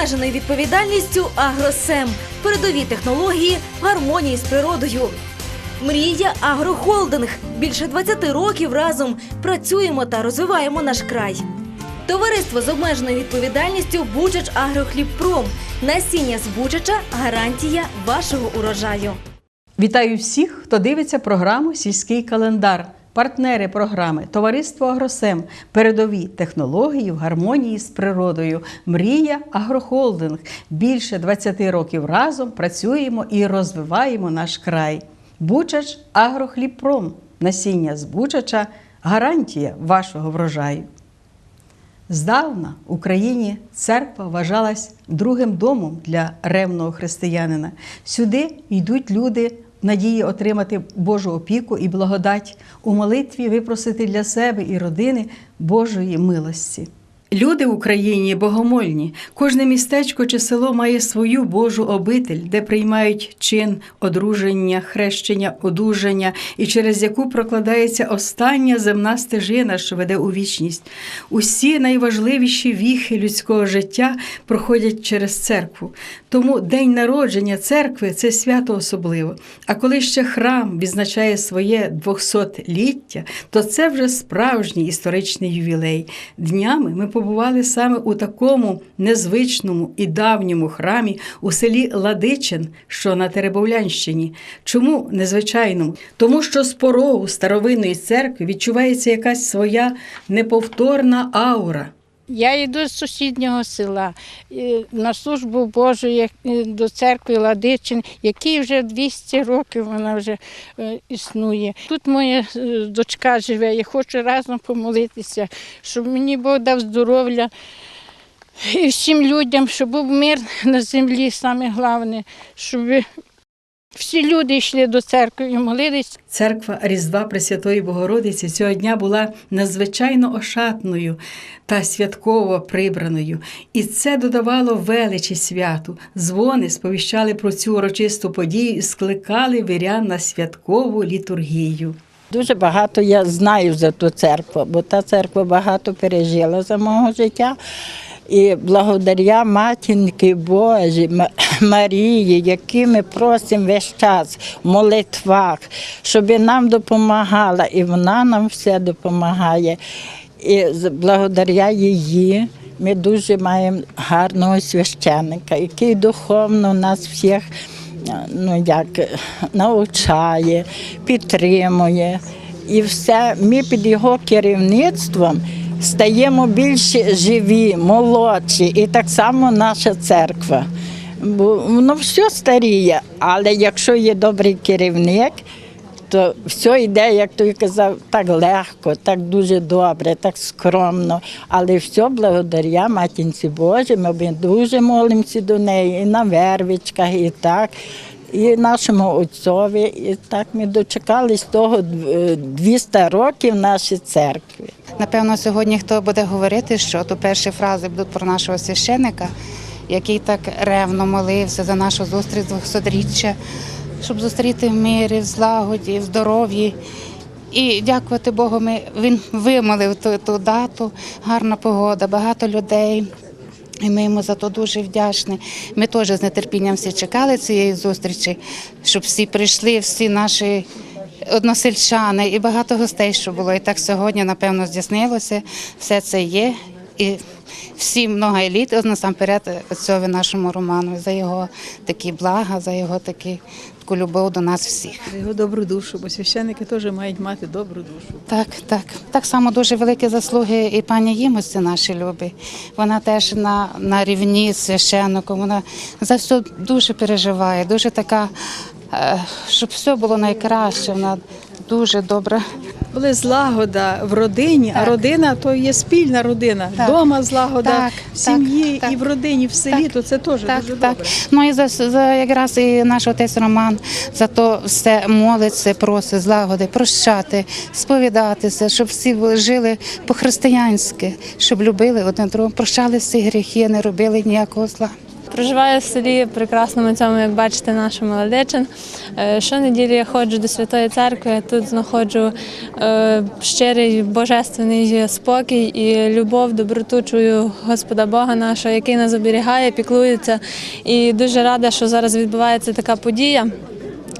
обмеженою відповідальністю Агросем. Передові технології в гармонії з природою. Мрія Агрохолдинг. Більше 20 років разом працюємо та розвиваємо наш край. Товариство з обмеженою відповідальністю Бучач Агрохлібпром. Насіння з Бучача гарантія вашого урожаю. Вітаю всіх, хто дивиться програму Сільський календар. Партнери програми Товариство Агросем, передові технології в гармонії з природою. Мрія Агрохолдинг. Більше 20 років разом працюємо і розвиваємо наш край. Бучач Агрохлібпром. Насіння з Бучача гарантія вашого врожаю. Здавна Україні церква вважалась другим домом для ревного християнина. Сюди йдуть люди надії отримати Божу опіку і благодать, у молитві випросити для себе і родини Божої милості. Люди в Україні богомольні. Кожне містечко чи село має свою Божу обитель, де приймають чин одруження, хрещення, одужання, і через яку прокладається остання земна стежина, що веде у вічність. Усі найважливіші віхи людського життя проходять через церкву. Тому день народження церкви це свято особливо. А коли ще храм відзначає своє 200-ліття, то це вже справжній історичний ювілей. Днями ми побували саме у такому незвичному і давньому храмі у селі Ладичин, що на Теребовлянщині. Чому незвичайному? Тому що з порогу старовинної церкви відчувається якась своя неповторна аура. Я йду з сусіднього села на службу Божу е, до церкви Ладичин, який вже 200 років вона вже е, існує. Тут моя е, дочка живе, я хочу разом помолитися, щоб мені Бог дав здоров'я і всім людям, щоб був мир на землі, саме головне, щоб всі люди йшли до церкви і молились. Церква Різдва Пресвятої Богородиці цього дня була надзвичайно ошатною та святково прибраною, і це додавало величі святу. Дзвони сповіщали про цю урочисту подію і скликали вірян на святкову літургію. Дуже багато я знаю за ту церкву, бо та церква багато пережила за мого життя. І благодаря матінки Божій, Марії, які ми просимо весь час в молитвах, щоб нам допомагала, і вона нам все допомагає. І благодаря її ми дуже маємо гарного священника, який духовно нас всіх ну, як, е, навчає, підтримує. І все, ми під його керівництвом стаємо більш живі, молодші, і так само наша церква. Воно все старіє, але якщо є добрий керівник, то все йде, як той казав, так легко, так дуже добре, так скромно. Але все благодаря Матінці Божій, ми дуже молимося до неї і на вервичках, і так. І нашому отцові, і так ми дочекались того е, 200 років нашій церкві. Напевно, сьогодні хто буде говорити, що то перші фрази будуть про нашого священика, який так ревно молився за нашу зустріч 200-річчя, щоб зустріти в мирі, в злагоді, в здоров'ї. І дякувати Богу, ми, він вимолив ту, ту дату, гарна погода, багато людей. І ми йому за то дуже вдячні. Ми теж з нетерпінням всі чекали цієї зустрічі, щоб всі прийшли, всі наші односельчани і багато гостей, що було. І так сьогодні, напевно, здійснилося. Все це є. І всім много еліт, насамперед отцові нашому Роману, за його такі блага, за його такі, таку любов до нас всіх. За його добру душу, бо священники теж мають мати добру душу. Так, так. Так само дуже великі заслуги і пані Їмості наші любі. Вона теж на, на рівні з священником. Вона за все дуже переживає, дуже така, щоб все було найкраще. Вона дуже добра. Коли злагода в родині, а родина то є спільна родина. Так. Дома злагода Так, в сім'ї так, і в родині, в селі, Так. то це теж Так, дуже так. добре. Ну і за, за якраз і наш отець Роман за то все молиться, просить злагоди, прощати, сповідатися, щоб всі жили по-християнськи, щоб любили один другого, прощали всі гріхи, не робили ніякого зла. Проживаю в селі прекрасному цьому, як бачите, нашому Ладичин. Е, Щонеділі я ходжу до Святої Церкви, тут знаходжу е, щирий божественний спокій і любов, доброту чую Господа Бога нашого, який нас оберігає, піклується. І дуже рада, що зараз відбувається така подія.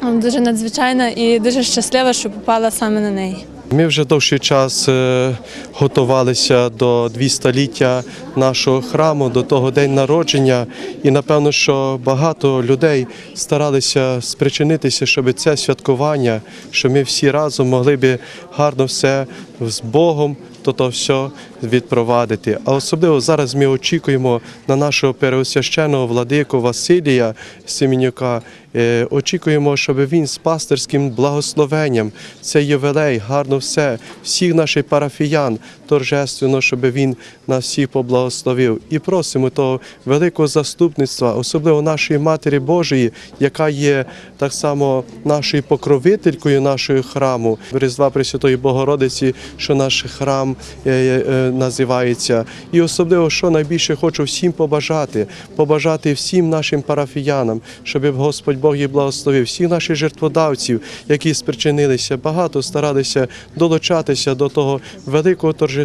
Дуже надзвичайна і дуже щаслива, що попала саме на неї. Ми вже довший час е, готувалися до 200-ліття нашого храму, до того день народження, і напевно, що багато людей старалися спричинитися, щоб це святкування, що ми всі разом могли би гарно все з Богом. То то все відпровадити. А особливо зараз ми очікуємо на нашого переосвященого владику Василія Семенюка. Е, Очікуємо, щоб він з пастирським благословенням, це ювелей, гарно все, всіх наших парафіян торжественно, щоб він нас всіх поблагословив. І просимо того великого заступництва, особливо нашої Матері Божої, яка є так само нашою покровителькою нашого храму, Різдва Пресвятої Богородиці, що наш храм е, е, називається. І особливо, що найбільше хочу всім побажати, побажати всім нашим парафіянам, щоб Господь Бог їх благословив, всіх наших жертводавців, які спричинилися, багато старалися долучатися до того великого торжества.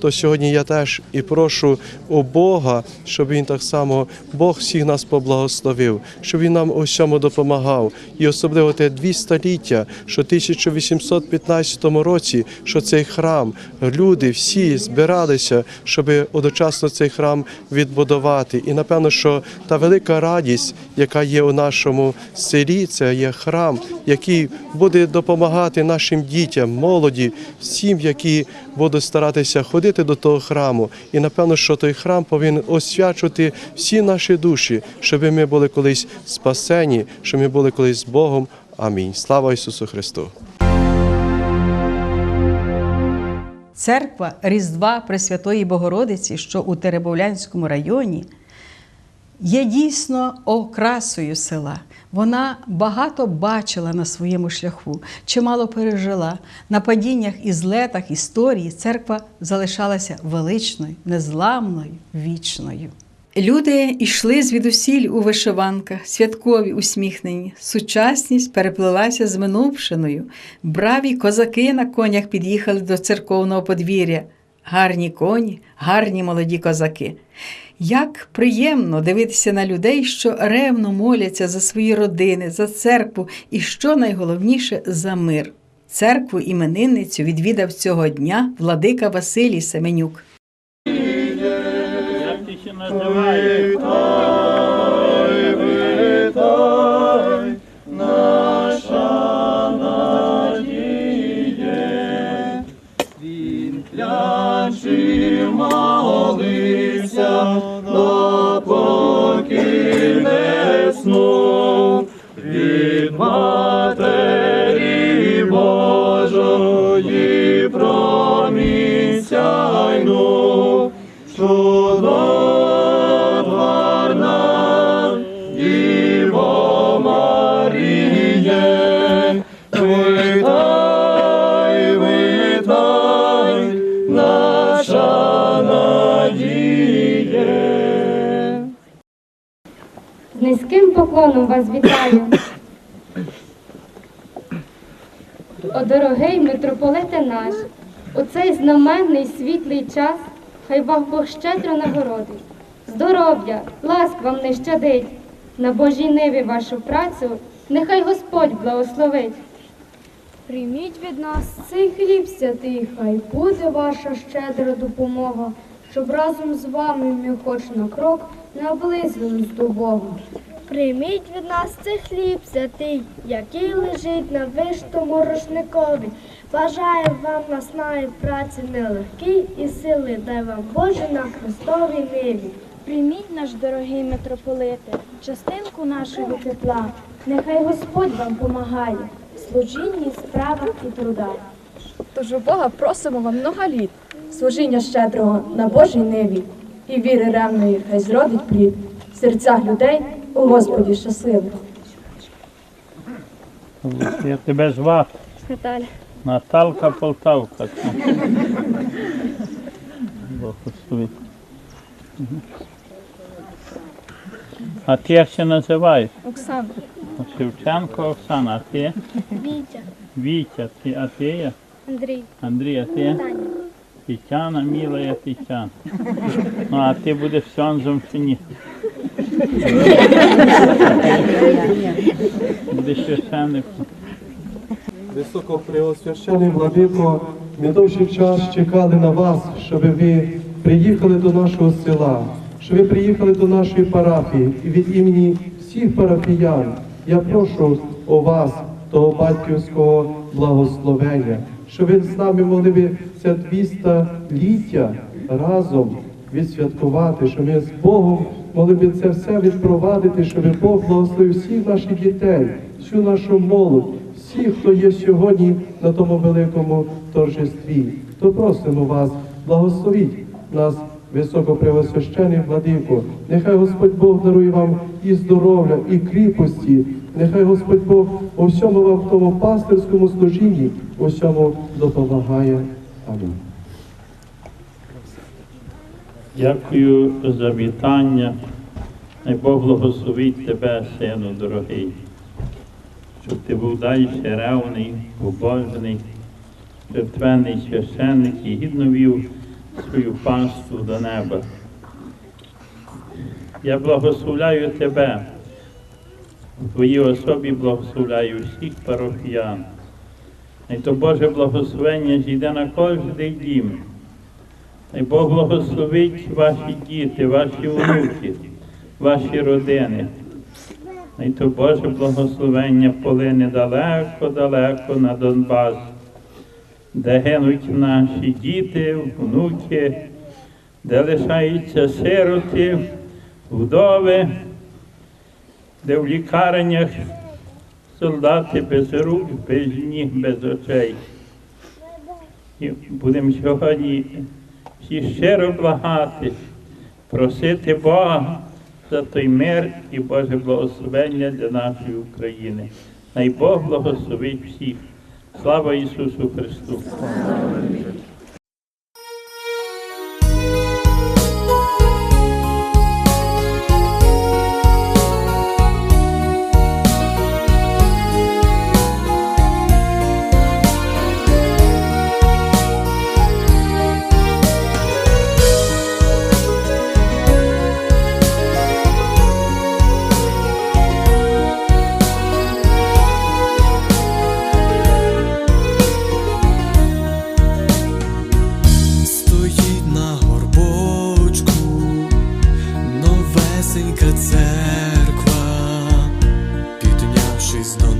То сьогодні я теж і прошу у Бога, щоб він так само Бог всіх нас поблагословив, щоб він нам у всьому допомагав. І особливо те 200-ліття, що в 1815 році, що цей храм, люди всі збиралися, щоб одночасно цей храм відбудувати. І напевно, що та велика радість, яка є у нашому селі, це є храм, який буде допомагати нашим дітям, молоді, всім, які будуть старатися ходити до того храму. І напевно, що той храм повинен освячувати всі наші душі, щоб ми були колись спасені, щоб ми були колись з Богом. Амінь. Слава Ісусу Христу! Церква Різдва Пресвятої Богородиці, що у Теребовлянському районі, є дійсно окрасою села. Вона багато бачила на своєму шляху, чимало пережила. На падіннях і злетах історії церква залишалася величною, незламною, вічною. Люди йшли звідусіль у вишиванках, святкові усміхнені. Сучасність переплилася з минувшиною. Браві козаки на конях під'їхали до церковного подвір'я. Гарні коні, гарні молоді козаки. Як приємно дивитися на людей, що ревно моляться за свої родини, за церкву і, що найголовніше, за мир. Церкву іменинницю відвідав цього дня владика Василій Семенюк. З поклоном вас вітаю. О дорогий митрополите наш, у цей знаменний світлий час, хай вас Бог щедро нагородить. Здоров'я, ласк вам не щадить, на Божій ниві вашу працю, нехай Господь благословить. Прийміть від нас цей хліб святий, хай буде ваша щедра допомога, щоб разом з вами ми хоч на крок наблизились до Бога. Прийміть від нас цей хліб святий, який лежить на виштому рушникові. Бажаю вам наснаї праці нелегкій і сили, дай вам Боже на Христовій ниві. Прийміть наш дорогий митрополите, частинку нашого тепла. Нехай Господь вам помагає в служінні, справах і трудах. Тож у Бога просимо вам много літ, служіння щедрого на Божій ниві і віри ревної хай зродить плід в серцях людей у Господі щасливих. Я тебе звати Наталя. Наталка Полтавка. Бог благословить. А ти як ще називаєш? Оксана. Шевченко Оксана, а ти? Вітя, Вітя, ти, а ти? є? Андрій, Андрій, а ти? Тетяна, милая Тетяна. Ну, а ти будеш сьонзом чи ні? Високопреосвящений владико, ми довший час чекали на вас, щоб ви приїхали до нашого села, щоб ви приїхали до нашої парафії і від імені всіх парафіян. Я прошу у вас того батьківського благословення, щоб ви з нами могли би це 200-ліття разом відсвяткувати, щоб ми з Богом могли би це все відпровадити, щоб Бог благословив всіх наших дітей, всю нашу молодь, всіх, хто є сьогодні на тому великому торжестві. То просимо вас, благословіть нас, високопревосвящений владико. Нехай Господь Бог дарує вам і здоров'я, і кріпості. Нехай Господь Бог у всьому вам в тому пастирському служінні, у всьому допомагає. Амінь. Дякую за вітання. Най Бог благословить тебе, сину дорогий, щоб ти був далі ревний, побожний, жертвений священник і гідно вів свою пасту до неба. Я благословляю тебе, в твоїй особі благословляю всіх парафіян. Най то Боже благословення зійде на кожний дім. Най Бог благословить ваші діти, ваші внуки, ваші родини. Най то Боже благословення полине далеко-далеко на Донбас, де гинуть наші діти, внуки, де лишаються сироти, вдови, де в лікарнях солдати без рук, без ніг, без очей. І будемо сьогодні всі щиро благати, просити Бога за той мир і Боже благословення для нашої України. Най Бог благословить всіх. Слава Ісусу Христу! Піднявшись до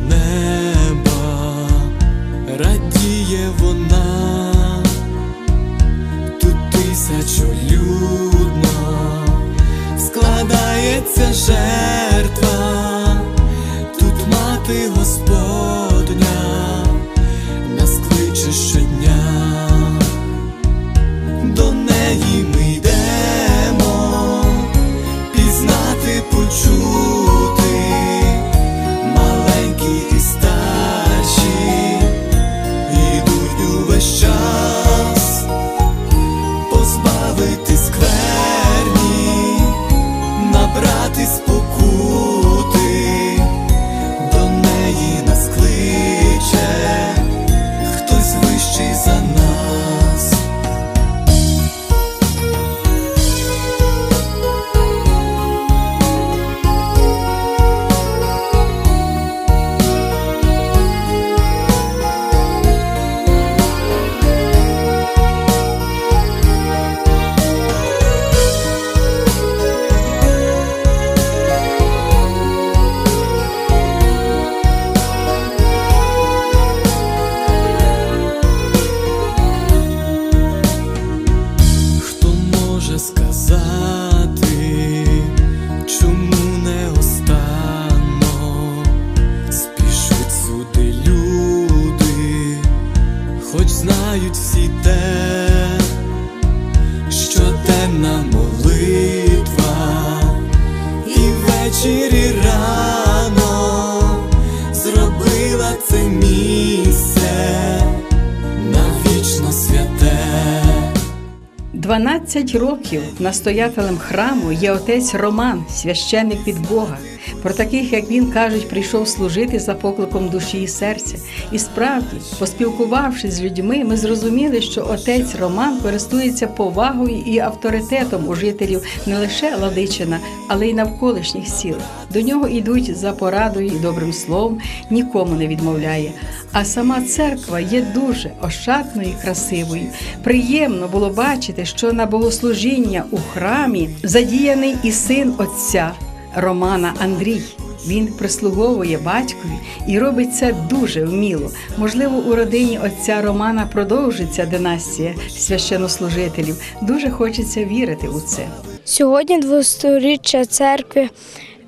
12 років настоятелем храму є отець Роман, священник від Бога. Про таких, як він кажуть, прийшов служити за покликом душі і серця. І справді, поспілкувавшись з людьми, ми зрозуміли, що отець Роман користується повагою і авторитетом у жителів не лише Ладичина, але й навколишніх сіл. До нього йдуть за порадою і добрим словом, нікому не відмовляє. А сама церква є дуже ошатною і красивою. Приємно було бачити, що на богослужіння у храмі задіяний і син отця Романа Андрій. Він прислуговує батькові і робить це дуже вміло. Можливо, у родині отця Романа продовжиться династія священнослужителів. Дуже хочеться вірити у це. Сьогодні 200-річчя церкви.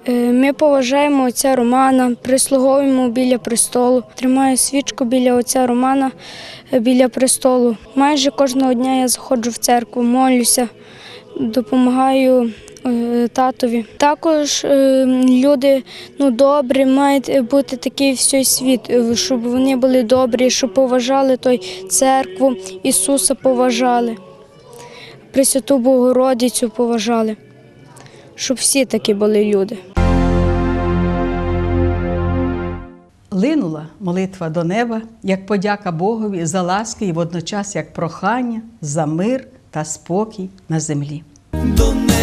Е, Ми поважаємо отця Романа, прислуговуємо біля престолу. Тримаю свічку біля отця Романа е, біля престолу. Майже кожного дня я заходжу в церкву, молюся, допомагаю татові. Також е, люди ну, добрі, мають бути такий всій світ, е, щоб вони були добрі, щоб поважали той церкву, Ісуса поважали, Пресвяту Богородицю поважали, щоб всі такі були люди. Линула молитва до неба як подяка Богові за ласки і водночас як прохання за мир та спокій на землі.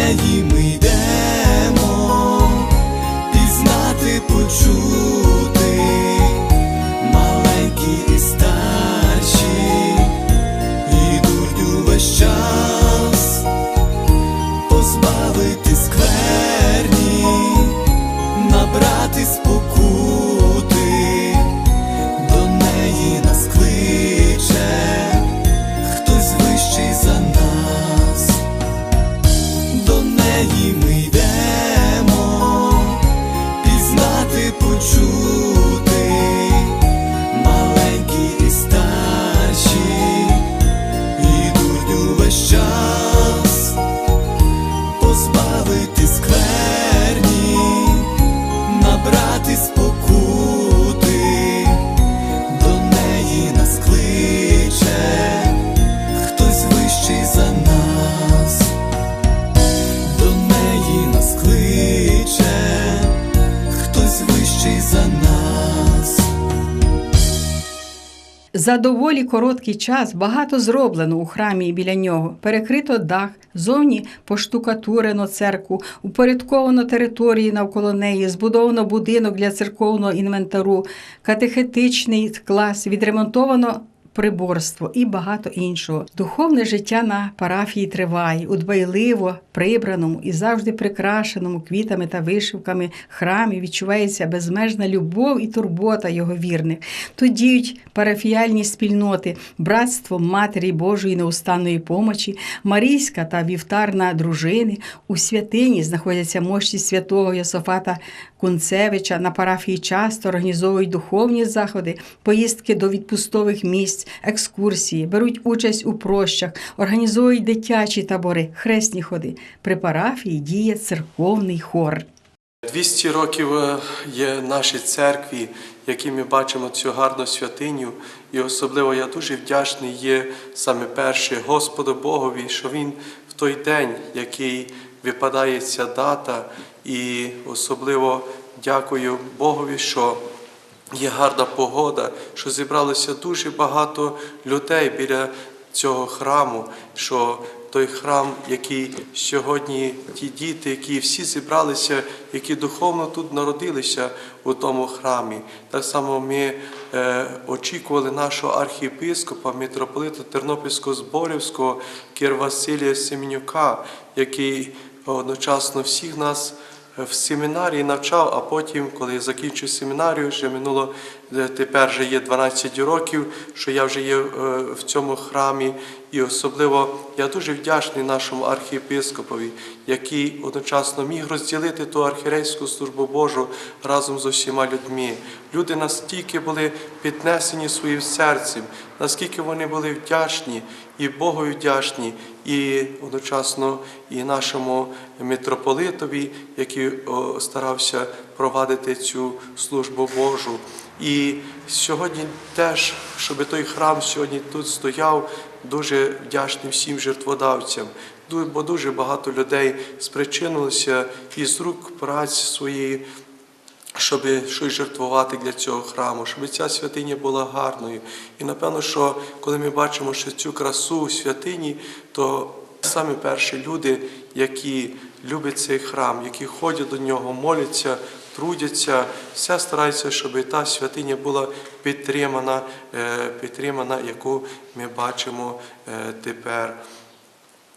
Неї ми йдемо, пізнати, почути, За доволі короткий час багато зроблено у храмі і біля нього. Перекрито дах, зовні поштукатурено церкву, упорядковано території навколо неї, збудовано будинок для церковного інвентару, катехетичний клас, відремонтовано. Приборство і багато іншого. Духовне життя на парафії триває у дбайливо прибраному і завжди прикрашеному квітами та вишивками храмі відчувається безмежна любов і турбота його вірних. Тут діють парафіяльні спільноти, братство Матері Божої неустанної помочі, Марійська та вівтарна дружини. У святині знаходяться мощі святого Йософата Кунцевича. На парафії часто організовують духовні заходи, поїздки до відпустових місць, екскурсії, беруть участь у прощах, організовують дитячі табори, хресні ходи. При парафії діє церковний хор. 200 років е, є нашій церкві, які ми бачимо цю гарну святиню. І особливо я дуже вдячний є саме перше Господу Богові, що Він в той день, який випадає ця дата, і особливо дякую Богові, що є гарна погода, що зібралося дуже багато людей біля цього храму, що той храм, який сьогодні ті діти, які всі зібралися, які духовно тут народилися у тому храмі. Так само ми е, очікували нашого архієпископа, митрополита Тернопільського Зборівського Кір Василія Семенюка, який одночасно всіх нас в семінарії навчав, а потім, коли я закінчив семінарію, вже минуло е, тепер вже є 12 років, що я вже є е, в цьому храмі. І особливо я дуже вдячний нашому архієпископові, який одночасно міг розділити ту архірейську службу Божу разом з усіма людьми. Люди настільки були піднесені своїм серцем, наскільки вони були вдячні і Богові вдячні, і одночасно і нашому митрополитові, який старався провадити цю службу Божу. І сьогодні теж, щоб той храм сьогодні тут стояв, дуже вдячний всім жертводавцям. Бо дуже багато людей спричинилося із рук праці своєї щоб щось жертвувати для цього храму, щоб ця святиня була гарною. І напевно, що коли ми бачимо що цю красу у святині, то самі перші люди, які люблять цей храм, які ходять до нього, моляться, трудяться, все стараються, щоб та святиня була підтримана, е, підтримана, яку ми бачимо е, тепер.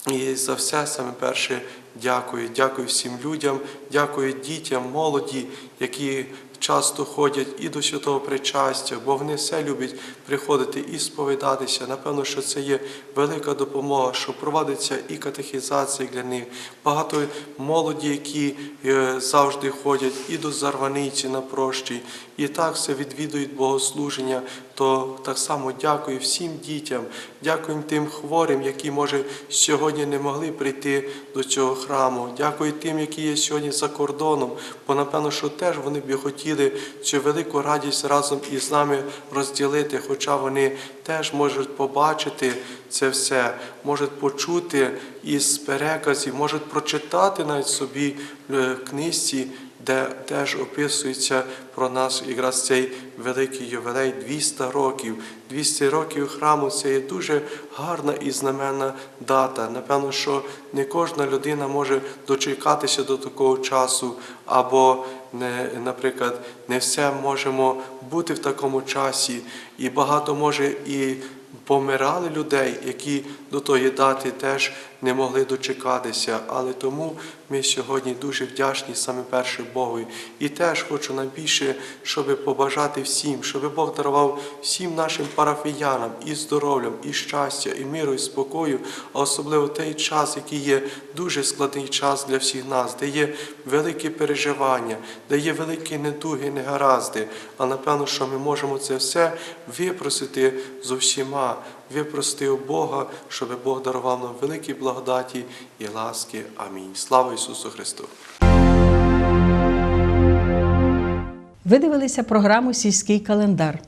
І за все саме перше дякую. Дякую всім людям, дякую дітям, молоді, які часто ходять і до святого причастя, бо вони все люблять приходити і сповідатися. Напевно, що це є велика допомога, що проводиться і катехізація для них. Багато молоді, які е, завжди ходять і до зарваниці на прощі, і так все відвідують богослуження. То так само дякую всім дітям, дякую тим хворим, які може сьогодні не могли прийти до цього храму. Дякую тим, які є сьогодні за кордоном, бо напевно, що теж вони б хотіли цю велику радість разом із нами розділити, хоча вони теж можуть побачити це все, можуть почути із переказів, можуть прочитати навіть собі е, книжці, де теж описується про нас якраз цей великий ювілей 200 років. 200 років храму це є дуже гарна і знаменна дата. Напевно, що не кожна людина може дочекатися до такого часу, або не, наприклад, не все можемо бути в такому часі, і багато може і помирали людей, які до тої дати теж не могли дочекатися. Але тому ми сьогодні дуже вдячні саме перше Богу. І теж хочу найбільше, щоб побажати всім, щоб Бог дарував всім нашим парафіянам і здоров'ям, і щастя, і миру, і спокою, а особливо той час, який є дуже складний час для всіх нас, де є великі переживання, де є великі недуги, негаразди. А напевно, що ми можемо це все випросити з усіма, випросити у Бога, щоб Бог дарував нам великі благодаті і ласки. Амінь. Слава Ісусу Христу! Ви дивилися програму Сільський календар.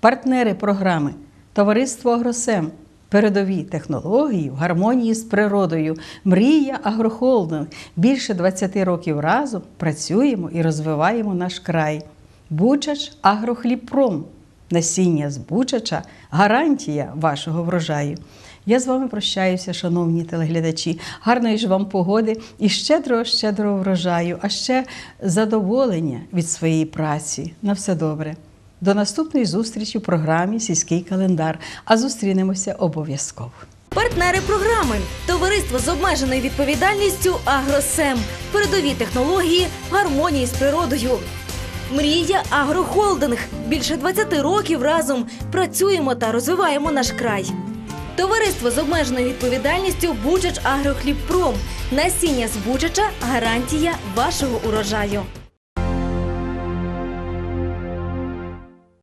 Партнери програми Товариство Агросем. Передові технології в гармонії з природою. Мрія Агрохолдинг. Більше 20 років разом працюємо і розвиваємо наш край. Бучач Агрохлібпром. Насіння з Бучача гарантія вашого врожаю. Я з вами прощаюся, шановні телеглядачі. Гарної ж вам погоди і щедрого, щедрого врожаю, а ще задоволення від своєї праці. На все добре. До наступної зустрічі в програмі Сільський календар. А зустрінемося обов'язково. Партнери програми Товариство з обмеженою відповідальністю Агросем. Передові технології гармонії з природою. Мрія Агрохолдинг. Більше 20 років разом працюємо та розвиваємо наш край. Товариство з обмеженою відповідальністю Бучач Агрохлібпром. Насіння з Бучача гарантія вашого урожаю.